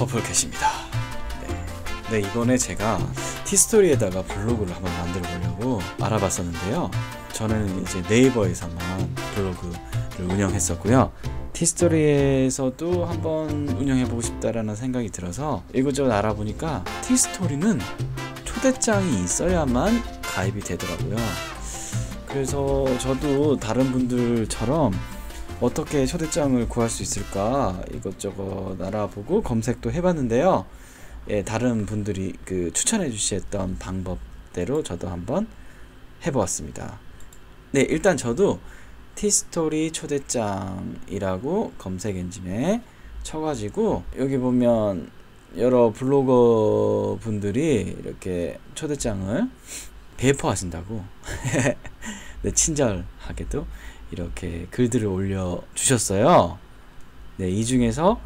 퍼플캣입니다. 네. 네, 이번에 제가 티스토리에다가 블로그를 한번 만들어 보려고 알아봤었는데요. 저는 이제 네이버에서만 블로그를 운영했었고요. 티스토리에서도 한번 운영해보고 싶다라는 생각이 들어서 이것저것 알아보니까 티스토리는 초대장이 있어야만 가입이 되더라고요. 그래서 저도 다른 분들처럼 어떻게 초대장을 구할 수 있을까 이것저것 알아보고 검색도 해봤는데요. 예, 다른 분들이 그 추천해 주셨던 방법대로 저도 한번 해보았습니다. 네, 일단 저도 티스토리 초대장이라고 검색 엔진에 쳐가지고 여기 보면 여러 블로거 분들이 이렇게 초대장을 배포하신다고 네, 친절하게도 이렇게 글들을 올려 주셨어요. 네, 이 중에서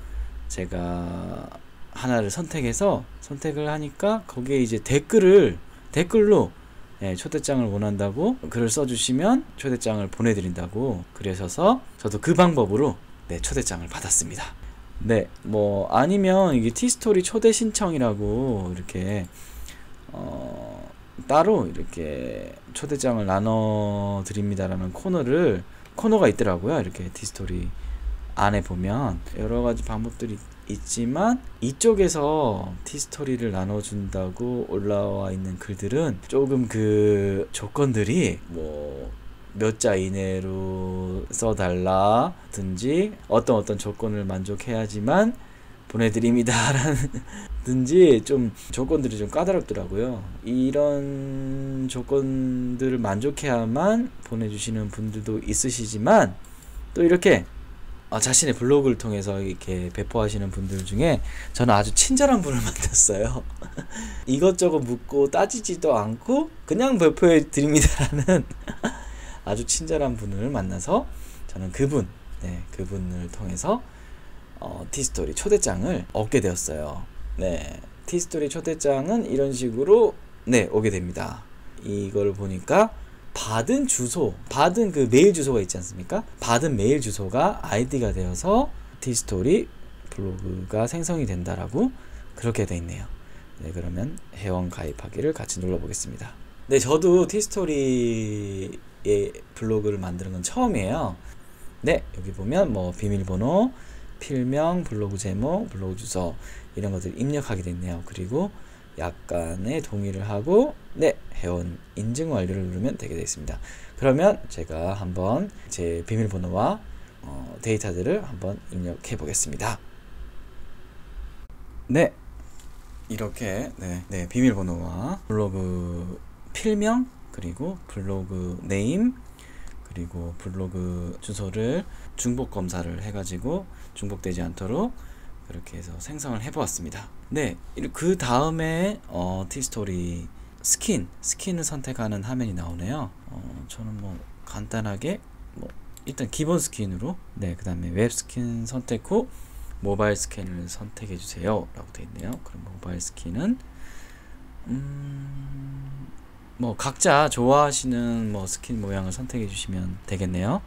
제가 하나를 선택해서 선택을 하니까 거기에 이제 댓글을 댓글로 네, 초대장을 원한다고 글을 써주시면 초대장을 보내드린다고 그러셔서 저도 그 방법으로 네, 초대장을 받았습니다. 네, 뭐 아니면 이게 티스토리 초대 신청이라고 이렇게 어, 따로 이렇게 초대장을 나눠 드립니다라는 코너를 코너가 있더라고요. 이렇게 티스토리 안에 보면 여러 가지 방법들이 있지만 이쪽에서 티스토리를 나눠준다고 올라와 있는 글들은 조금 그 조건들이 뭐 몇 자 이내로 써달라든지 어떤 어떤 조건을 만족해야지만 보내드립니다라 든지 좀 조건들이 좀 까다롭더라고요. 이런 조건들을 만족해야만 보내주시는 분들도 있으시지만 또 이렇게 어, 자신의 블로그를 통해서 이렇게 배포하시는 분들 중에 저는 아주 친절한 분을 만났어요. 이것저것 묻고 따지지도 않고 그냥 배포해 드립니다라는 아주 친절한 분을 만나서 저는 그분, 네, 그분을 통해서 어, 티스토리 초대장을 얻게 되었어요. 네, 티스토리 초대장은 이런 식으로 네 오게 됩니다. 이걸 보니까 받은 주소, 받은 그 메일 주소가 있지 않습니까? 받은 메일 주소가 아이디가 되어서 티스토리 블로그가 생성이 된다라고 그렇게 돼 있네요. 네, 그러면 회원 가입하기를 같이 눌러보겠습니다. 네, 저도 티스토리의 블로그를 만드는 건 처음이에요. 네, 여기 보면 뭐 비밀번호, 필명, 블로그 제목, 블로그 주소 이런 것들 입력하게 됐네요. 그리고 약간의 동의를 하고 네 회원 인증 완료를 누르면 되게 되겠습니다. 그러면 제가 한번 제 비밀번호와 어, 데이터들을 한번 입력해 보겠습니다. 네 이렇게 네, 네 비밀번호와 블로그 필명 그리고 블로그 네임 그리고 블로그 주소를 중복 검사를 해가지고 중복되지 않도록 그렇게 해서 생성을 해보았습니다. 네, 그 다음에 어, 티스토리 스킨, 스킨을 선택하는 화면이 나오네요. 어, 저는 뭐 간단하게 뭐 일단 기본 스킨으로 네, 그 다음에 웹 스킨 선택 후 모바일 스킨을 선택해 주세요 라고 되어 있네요. 그럼 모바일 스킨은 음, 뭐 각자 좋아하시는 뭐 스킨 모양을 선택해 주시면 되겠네요.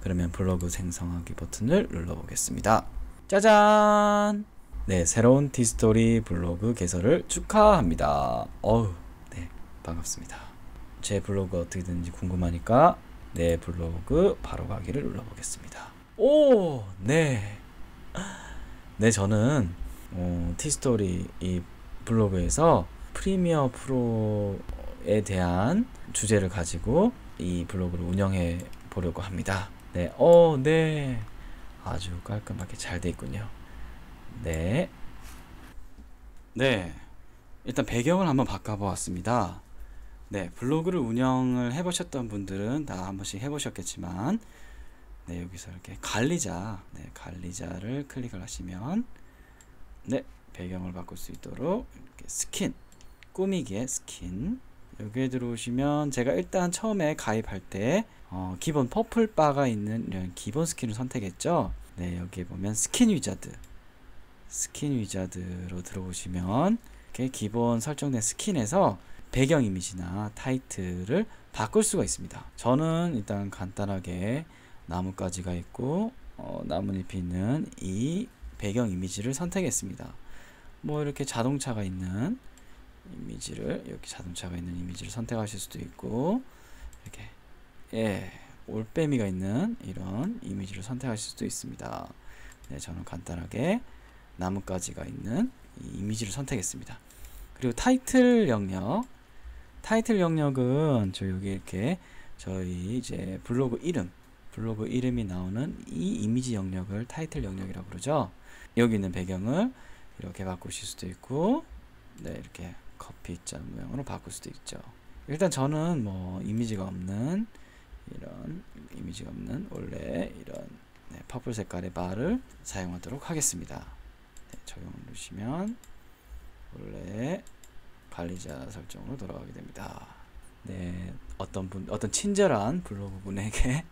그러면 블로그 생성하기 버튼을 눌러 보겠습니다. 짜잔! 네, 새로운 티스토리 블로그 개설을 축하합니다. 어우, 네, 반갑습니다. 제 블로그 어떻게 되는지 궁금하니까 내 블로그 바로 가기를 눌러보겠습니다. 오, 네. 네, 저는 어, 티스토리 이 블로그에서 프리미어 프로에 대한 주제를 가지고 이 블로그를 운영해 보려고 합니다. 네, 어, 네. 아주 깔끔하게 잘 돼 있군요. 네. 네. 일단 배경을 한번 바꿔보았습니다. 네, 블로그를 운영을 해보셨던 분들은 다 한 번씩 해보셨겠지만, 네, 여기서 이렇게 관리자, 네, 관리자를 클릭을 하시면, 네, 배경을 바꿀 수 있도록 이렇게 스킨, 꾸미기의 스킨, 여기에 들어오시면 제가 일단 처음에 가입할 때 어, 기본 퍼플 바가 있는 이런 기본 스킨을 선택했죠. 네, 여기에 보면 스킨 위자드 스킨 위자드로 들어오시면 이렇게 기본 설정된 스킨에서 배경 이미지나 타이틀을 바꿀 수가 있습니다. 저는 일단 간단하게 나뭇가지가 있고 어, 나뭇잎이 있는 이 배경 이미지를 선택했습니다. 뭐 이렇게 자동차가 있는 이미지를 이렇게 자동차가 있는 이미지를 선택하실 수도 있고 이렇게 예 올빼미가 있는 이런 이미지를 선택하실 수도 있습니다. 네, 저는 간단하게 나뭇가지가 있는 이미지를 선택했습니다. 그리고 타이틀 영역 타이틀 영역은 저 여기 이렇게 저희 이제 블로그 이름 블로그 이름이 나오는 이 이미지 영역을 타이틀 영역이라고 그러죠. 여기 있는 배경을 이렇게 바꾸실 수도 있고 네 이렇게 커피 자 모양으로 바꿀 수도 있죠. 일단 저는 뭐 이미지가 없는 이런 이미지가 없는 원래 이런 네, 퍼플 색깔의 바를 사용하도록 하겠습니다. 네, 적용을 누르시면 원래 관리자 설정으로 돌아가게 됩니다. 네, 어떤 분, 어떤 친절한 블로그 분에게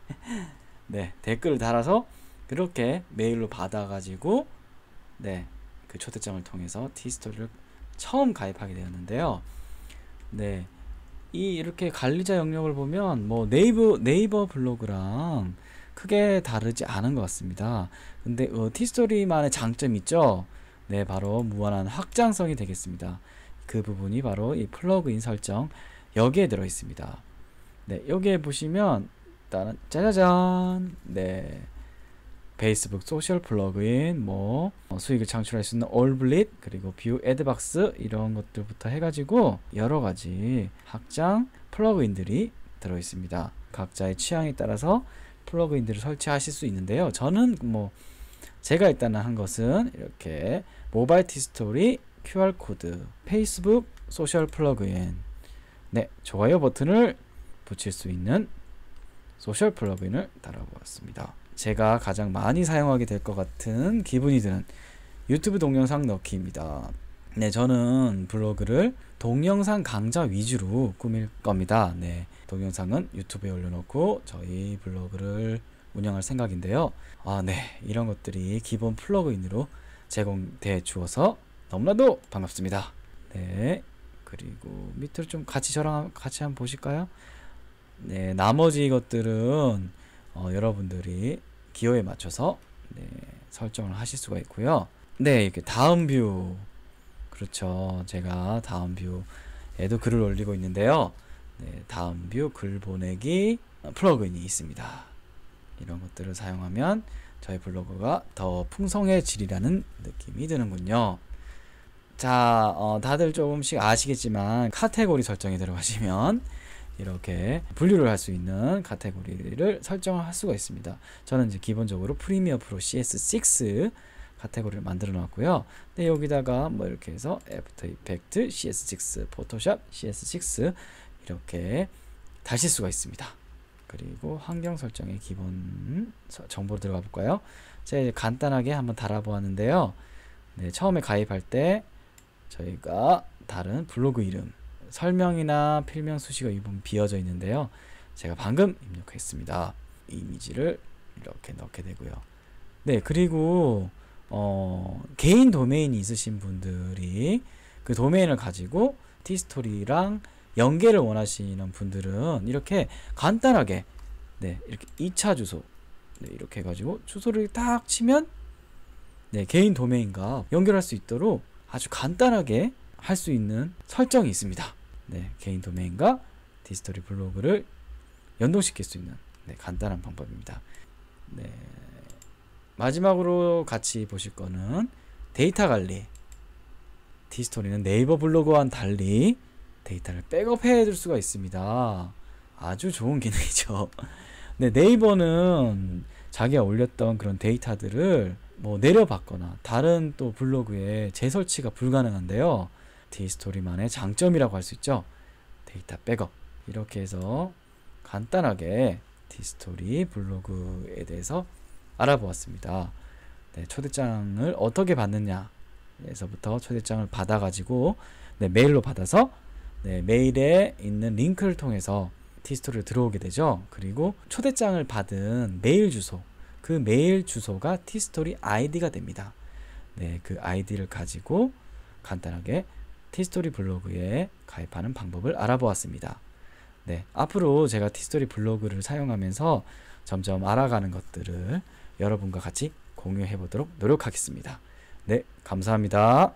네 댓글을 달아서 그렇게 메일로 받아가지고 네 그 초대장을 통해서 티스토리를 처음 가입하게 되었는데요. 네, 이 이렇게 관리자 영역을 보면 뭐 네이버 네이버 블로그랑 크게 다르지 않은 것 같습니다. 근데 어, 티스토리만의 장점이 있죠. 네, 바로 무한한 확장성이 되겠습니다. 그 부분이 바로 이 플러그인 설정 여기에 들어 있습니다. 네, 여기에 보시면 일단 짜자잔 네 페이스북 소셜 플러그인 뭐 어, 수익을 창출할 수 있는 올블릿 그리고 뷰 애드박스 이런 것들부터 해가지고 여러 가지 확장 플러그인들이 들어 있습니다. 각자의 취향에 따라서 플러그인들을 설치하실 수 있는데요. 저는 뭐 제가 일단 한 것은 이렇게 모바일 티스토리 QR 코드 페이스북 소셜 플러그인 네 좋아요 버튼을 붙일 수 있는 소셜 플러그인을 달아보았습니다. 제가 가장 많이 사용하게 될 것 같은 기분이 드는 유튜브 동영상 넣기입니다. 네, 저는 블로그를 동영상 강좌 위주로 꾸밀 겁니다. 네, 동영상은 유튜브에 올려놓고 저희 블로그를 운영할 생각인데요. 아, 네, 이런 것들이 기본 플러그인으로 제공돼 주어서 너무나도 반갑습니다. 네, 그리고 밑으로 좀 같이 저랑 같이 한번 보실까요? 네, 나머지 것들은 어, 여러분들이 기호에 맞춰서 네, 설정을 하실 수가 있고요. 네, 이렇게 다음 뷰 그렇죠. 제가 다음 뷰에도 글을 올리고 있는데요. 네, 다음 뷰 글 보내기 플러그인이 있습니다. 이런 것들을 사용하면 저희 블로그가 더 풍성해지리라는 느낌이 드는군요. 자, 어, 다들 조금씩 아시겠지만 카테고리 설정에 들어가시면 이렇게 분류를 할 수 있는 카테고리를 설정을 할 수가 있습니다. 저는 이제 기본적으로 프리미어 프로 CS6 카테고리를 만들어 놨고요. 근데 여기다가 뭐 이렇게 해서 애프터 이펙트 CS6, 포토샵 CS6 이렇게 다실 수가 있습니다. 그리고 환경 설정의 기본 정보로 들어가 볼까요? 제가 간단하게 한번 달아보았는데요. 네, 처음에 가입할 때 저희가 다른 블로그 이름 설명이나 필명 수식어 이 부분 비어져 있는데요. 제가 방금 입력했습니다. 이미지를 이렇게 넣게 되고요. 네, 그리고 어, 개인 도메인이 있으신 분들이 그 도메인을 가지고 티스토리랑 연계를 원하시는 분들은 이렇게 간단하게 네, 이렇게 2차 주소 네, 이렇게 해가지고 주소를 딱 치면 네, 개인 도메인과 연결할 수 있도록 아주 간단하게 할 수 있는 설정이 있습니다. 네, 개인 도메인과 디스토리 블로그를 연동시킬 수 있는 네, 간단한 방법입니다. 네, 마지막으로 같이 보실 거는 데이터 관리. 디스토리는 네이버 블로그와는 달리 데이터를 백업해 둘 수가 있습니다. 아주 좋은 기능이죠. 네, 네이버는 자기가 올렸던 그런 데이터들을 뭐 내려받거나 다른 또 블로그에 재설치가 불가능한데요. 디스토리만의 장점이라고 할 수 있죠. 데이터 백업. 이렇게 해서 간단하게 디스토리 블로그에 대해서 알아보았습니다. 네, 초대장을 어떻게 받느냐에서부터 초대장을 받아가지고 네, 메일로 받아서 네, 메일에 있는 링크를 통해서 티스토리를 들어오게 되죠. 그리고 초대장을 받은 메일 주소, 그 메일 주소가 티스토리 아이디가 됩니다. 네, 그 아이디를 가지고 간단하게 티스토리 블로그에 가입하는 방법을 알아보았습니다. 네, 앞으로 제가 티스토리 블로그를 사용하면서 점점 알아가는 것들을 여러분과 같이 공유해 보도록 노력하겠습니다. 네, 감사합니다.